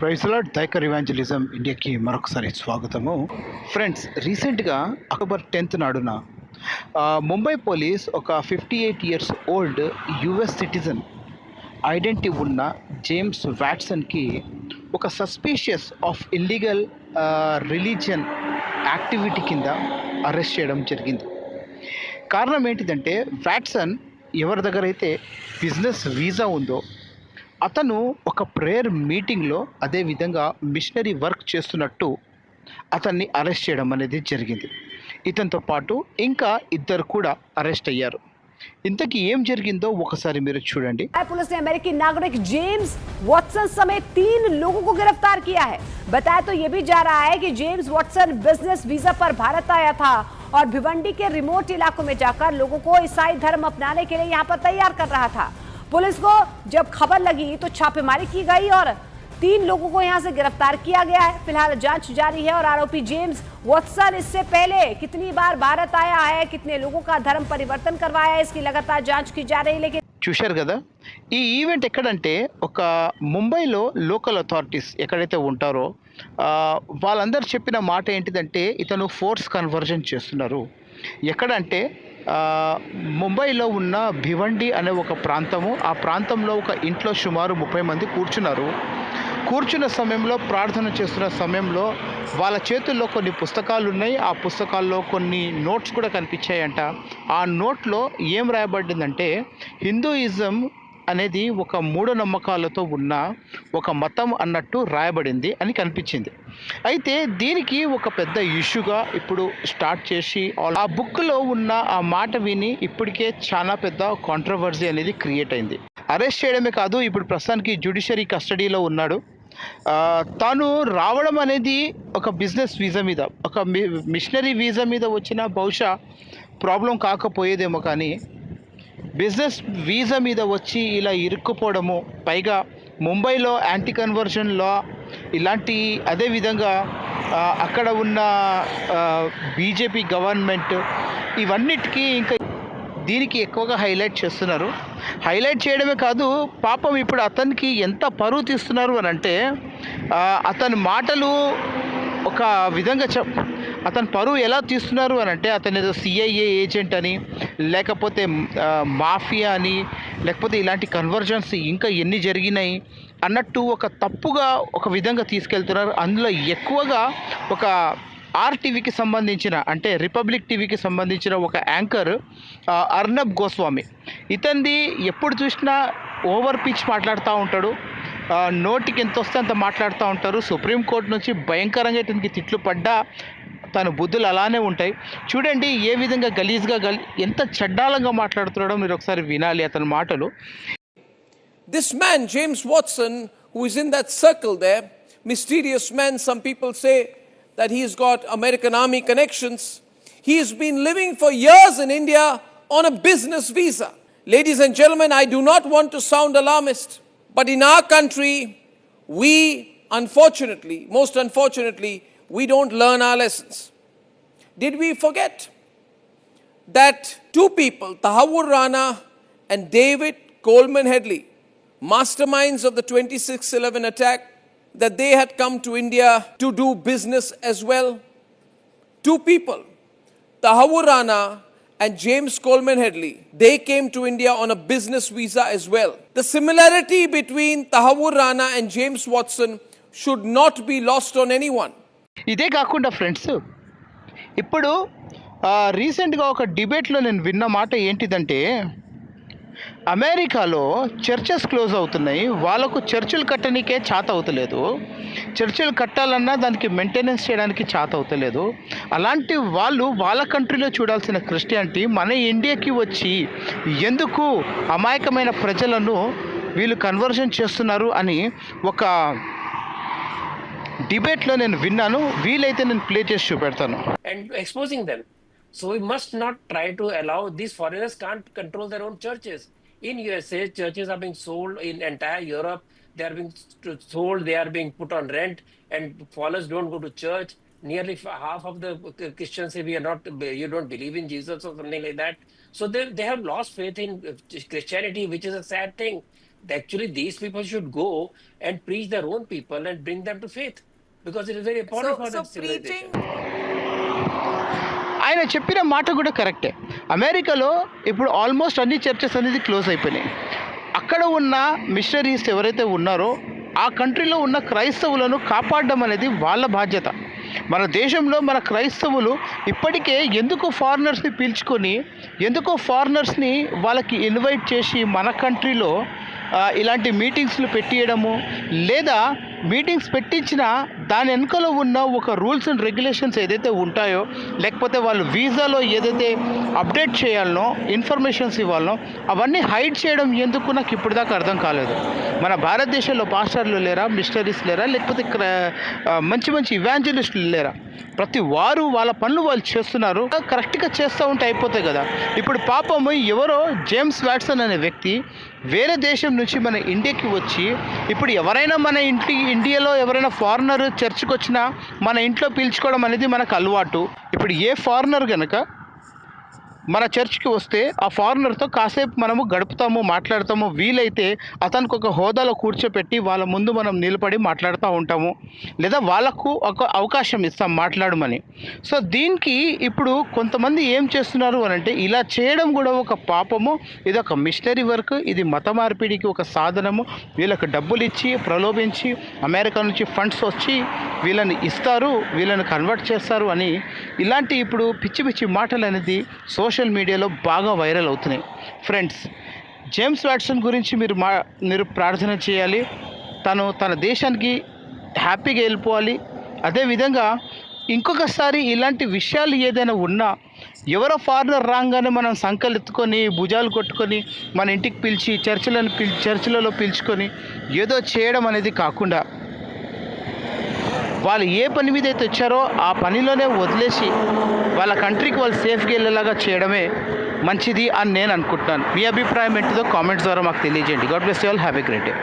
ప్రైస్లాడ్ దైకర్ evangelism ఇండియాకి మరొకసారి స్వాగతము. ఫ్రెండ్స్ రీసెంట్గా అక్టోబర్ టెన్త్ నాడున ముంబై పోలీస్ ఒక fifty eight years old US citizen identity ఉన్న జేమ్స్ వ్యాట్సన్కి ఒక suspicious of illegal religion activity కింద అరెస్ట్ చేయడం జరిగింది. కారణం ఏంటిదంటే వ్యాట్సన్ ఎవరి దగ్గర అయితే బిజినెస్ వీసా ఉందో అతను ఒక ప్రేయర్ మీటింగ్లో అదే విధంగా మిషనరీ వర్క్ చేస్తున్నట్టు అతన్ని అరెస్ట్ చేయడం అనేది జరిగింది ఇతనితో పాటు ఇంకా ఇద్దరు కూడా అరెస్ట్ అయ్యారు ఇంతకీ ఏం జరిగిందో ఒకసారి మీరు చూడండి पुलिस ने अमेरिकी नागरिक जेम्स वॉटसन समेत तीन लोगों को गिरफ्तार किया है बताया तो ये भी जा रहा है कि जेम्स वॉटसन बिजनेस वीजा पर भारत आया था और भिवंडी के रिमोट इलाकों में जाकर लोगों को ईसाई धर्म अपनाने के लिए यहाँ पर तैयार कर रहा था पुलिस को जब खबर लगी तो छापेमारी की गई और तीन लोगों को यहां से गिरफ्तार किया गया है फिलहाल जांच जारी है और आरोपी जेम्स वॉटसन इससे पहले कितनी बार भारत आया है कितने लोगों का धर्म परिवर्तन करवाया है इसकी लगातार जांच की जा रही है लेकिन చూశారు కదా ఈ ఈవెంట్ ఎక్కడంటే ఒక ముంబైలో లోకల్ అథారిటీస్ ఎక్కడైతే ఉంటారో ఆ, వాళ్ళందరూ చెప్పిన మాట ఏంటిదంటే ఇతను ఫోర్స్ కన్వర్జన్ చేస్తున్నారు ఎక్కడంటే ఆ, ముంబైలో ఉన్న భివండి అనే ఒక ప్రాంతము. ఆ ప్రాంతంలో ఒక ఇంట్లో సుమారు ముప్పై మంది కూర్చున్నారు. కూర్చున్న సమయంలో ప్రార్థన చేస్తున్న సమయంలో వాళ్ళ చేతుల్లో కొన్ని పుస్తకాలు ఉన్నాయి ఆ పుస్తకాల్లో కొన్ని నోట్స్ కూడా కనిపించాయంట. ఆ నోట్లో ఏం రాయబడిందంటే హిందూయిజం అనేది ఒక మూఢనమ్మకాలతో ఉన్న ఒక మతం అన్నట్టు రాయబడింది అని కనిపించింది. అయితే దీనికి ఒక పెద్ద ఇష్యూగా ఇప్పుడు స్టార్ట్ చేసి ఆ బుక్లో ఉన్న ఆ మాట విని ఇప్పటికే చాలా పెద్ద కాంట్రవర్సీ అనేది క్రియేట్ అయింది. అరెస్ట్ చేయడమే కాదు ఇప్పుడు ప్రస్తుతానికి జ్యుడిషియరీ కస్టడీలో ఉన్నాడు. తాను రావడం అనేది ఒక బిజినెస్ వీసా మీద ఒక మిషనరీ వీసా మీద వచ్చిన బహుశా ప్రాబ్లం కాకపోయేదేమో కానీ బిజినెస్ వీసా మీద వచ్చి ఇలా ఇరుక్కుపోవడము పైగా ముంబైలో యాంటీ కన్వర్షన్ లా ఇలాంటి అదేవిధంగా అక్కడ ఉన్న బీజేపీ గవర్నమెంట్ ఇవన్నిటికీ ఇంకా దీనికి ఎక్కువగా హైలైట్ చేస్తున్నారు. హైలైట్ చేయడమే కాదు పాపం ఇప్పుడు అతనికి ఎంత పరువు తీస్తున్నారు అని అంటే అతని మాటలు ఒక విధంగా చెప్ అతని పరువు ఎలా తీస్తున్నారు అని అంటే అతను ఏదో సిఐఏ ఏజెంట్ అని లేకపోతే మాఫియా అని లేకపోతే ఇలాంటి కన్వర్జన్స్ ఇంకా ఎన్ని జరిగినాయి అన్నట్టు ఒక తప్పుగా ఒక విధంగా తీసుకెళ్తున్నారు. అందులో ఎక్కువగా ఒక ఆర్టీవీకి సంబంధించిన అంటే రిపబ్లిక్ టీవీకి సంబంధించిన ఒక యాంకర్ అర్నబ్ గోస్వామి. ఇతనిది ఎప్పుడు చూసినా ఓవర్ పిచ్ మాట్లాడుతూ ఉంటాడు. నోటికి ఎంత వస్తే అంత మాట్లాడుతూ ఉంటారు. సుప్రీంకోర్టు నుంచి భయంకరంగా ఇతనికి తిట్లు పడ్డా తన బుద్ధులు అలానే ఉంటాయి చూడండి ఏ విధంగా గలీజ్గా గలీ ఎంత చెడ్డాలంగా మాట్లాడుతున్నాడో మీరు ఒకసారి వినాలి అతని మాటలు This man, James Watson, who is in that circle there, mysterious man, some people say that he's got American Army connections. He has been living for years in India on a business visa. Ladies and gentlemen, I do not want to sound alarmist, but in our country, we unfortunately, most unfortunately, we don't learn our lessons. Did we forget that two people, Tahawur Rana and David Coleman Headley, masterminds of the 2611 attack, that they had come to India to do business as well. Two people, Tahawur Rana and James Coleman Headley, they came to India on a business visa as well. The similarity between Tahawur Rana and James Watson should not be lost on anyone. ఇదే కాకుండా friends ఇప్పుడు రీసెంట్గా ఒక డిబేట్లో నేను విన్న మాట ఏంటిదంటే అమెరికాలో చర్చెస్ క్లోజ్ అవుతున్నాయి వాళ్ళకు చర్చిలు కట్టడానికే చాత అవుతలేదు. చర్చిలు కట్టాలన్నా దానికి మెయింటెనెన్స్ చేయడానికి చాత అవుతలేదు. అలాంటి వాళ్ళు వాళ్ళ కంట్రీలో చూడాల్సిన క్రిస్టియానిటీ మన ఇండియాకి వచ్చి ఎందుకు అమాయకమైన ప్రజలను వీళ్ళు కన్వర్షన్ చేస్తున్నారు అని ఒక డిబేట్లో నేను విన్నాను వీలైతే నేను ప్లే చేసి చూపెడతాను and exposing them. So we must not try to allow these foreigners can't control their own churches. In USA, churches are being sold in entire Europe. They are being st- sold. They are being put on rent, and followers don't go to church. Nearly f- half of the uh, Christians say we are not. You don't believe in Jesus or something like that. So they they have lost faith in uh, Christianity, which is a sad thing. Actually, these people should go and preach their own people and bring them to faith because it is very important So, for so civilization. preaching ఆయన చెప్పిన మాట కూడా కరెక్టే. అమెరికాలో ఇప్పుడు almost అన్ని churches అనేది close అయిపోయినాయి. అక్కడ ఉన్న మిషనరీస్ ఎవరైతే ఉన్నారో ఆ కంట్రీలో ఉన్న క్రైస్తవులను కాపాడడం అనేది వాళ్ళ బాధ్యత. మన దేశంలో మన క్రైస్తవులు ఇప్పటికే ఎందుకు ఫారినర్స్ని పీల్చుకొని ఎందుకో ఫారినర్స్ని వాళ్ళకి ఇన్వైట్ చేసి మన కంట్రీలో ఇలాంటి మీటింగ్స్లు పెట్టియడము లేదా మీటింగ్స్ పెట్టించిన దాని వెనుకల ఉన్న ఒక రూల్స్ అండ్ రెగ్యులేషన్స్ ఏదైతే ఉంటాయో లేకపోతే వాళ్ళు వీసాలో ఏదైతే అప్డేట్ చేయాలనో ఇన్ఫర్మేషన్స్ ఇవ్వాలనో అవన్నీ హైడ్ చేయడం ఎందుకు నాకు ఇప్పటిదాకా అర్థం కాలేదు. మన భారతదేశంలో పాస్టర్లు లేరా మిషనరీస్ లేరా లేకపోతే మంచి మంచి ఇవాంజలిస్టులు లేరా? ప్రతి వారు వాళ్ళ పనులు వాళ్ళు చేస్తున్నారు. కరెక్ట్గా చేస్తూ ఉంటే అయిపోతాయి కదా. ఇప్పుడు పాపము ఎవరో జేమ్స్ వాట్సన్ అనే వ్యక్తి వేరే దేశం నుంచి మన ఇండియాకి వచ్చి ఇప్పుడు ఎవరైనా మన ఇంటి ఇండియాలో ఎవరైనా ఫారినర్ చర్చ్కి వచ్చినా మన ఇంట్లో పీల్చుకోవడం అనేది మనకు అలవాటు. ఇప్పుడు ఏ ఫారినర్ కనుక మన చర్చ్కి వస్తే ఆ ఫారినర్తో కాసేపు మనము గడుపుతాము మాట్లాడతాము. వీలైతే అతనికి ఒక హోదాలో కూర్చోపెట్టి వాళ్ళ ముందు మనం నిలబడి మాట్లాడుతూ ఉంటాము. లేదా వాళ్ళకు ఒక అవకాశం ఇస్తాం మాట్లాడమని. సో దీనికి ఇప్పుడు కొంతమంది ఏం చేస్తున్నారు అని అంటే ఇలా చేయడం కూడా ఒక పాపము. ఇది ఒక మిషనరీ వర్క్. ఇది మత మార్పిడికి ఒక సాధనము. వీళ్ళకి డబ్బులు ఇచ్చి ప్రలోభించి అమెరికా నుంచి ఫండ్స్ వచ్చి వీళ్ళని ఇస్తారు వీళ్ళని కన్వర్ట్ చేస్తారు అని. ఇలాంటి ఇప్పుడు పిచ్చి పిచ్చి మాటలు అనేది సోషల్ సోషల్ మీడియాలో బాగా వైరల్ అవుతున్నాయి. ఫ్రెండ్స్ జేమ్స్ వాట్సన్ గురించి మీరు మా మీరు ప్రార్థన చేయాలి. తను తన దేశానికి హ్యాపీగా వెళ్ళిపోవాలి. అదేవిధంగా ఇంకొకసారి ఇలాంటి విషయాలు ఏదైనా ఉన్నా ఎవరో ఫారినర్ రాగానే మనం సంకలు ఎత్తుకొని భుజాలు కొట్టుకొని మన ఇంటికి పిలిచి చర్చిలను పిలి చర్చిలలో పిలుచుకొని ఏదో చేయడం అనేది కాకుండా వాళ్ళు ఏ పని మీద అయితే వచ్చారో ఆ పనిలోనే వదిలేసి వాళ్ళ కంట్రీకి వాళ్ళు సేఫ్గా వెళ్ళేలాగా చేయడమే మంచిది అని నేను అనుకుంటున్నాను. మీ అభిప్రాయం ఏంటిదో కామెంట్స్ ద్వారా మాకు తెలియజేయండి. God bless you all. Have a great day.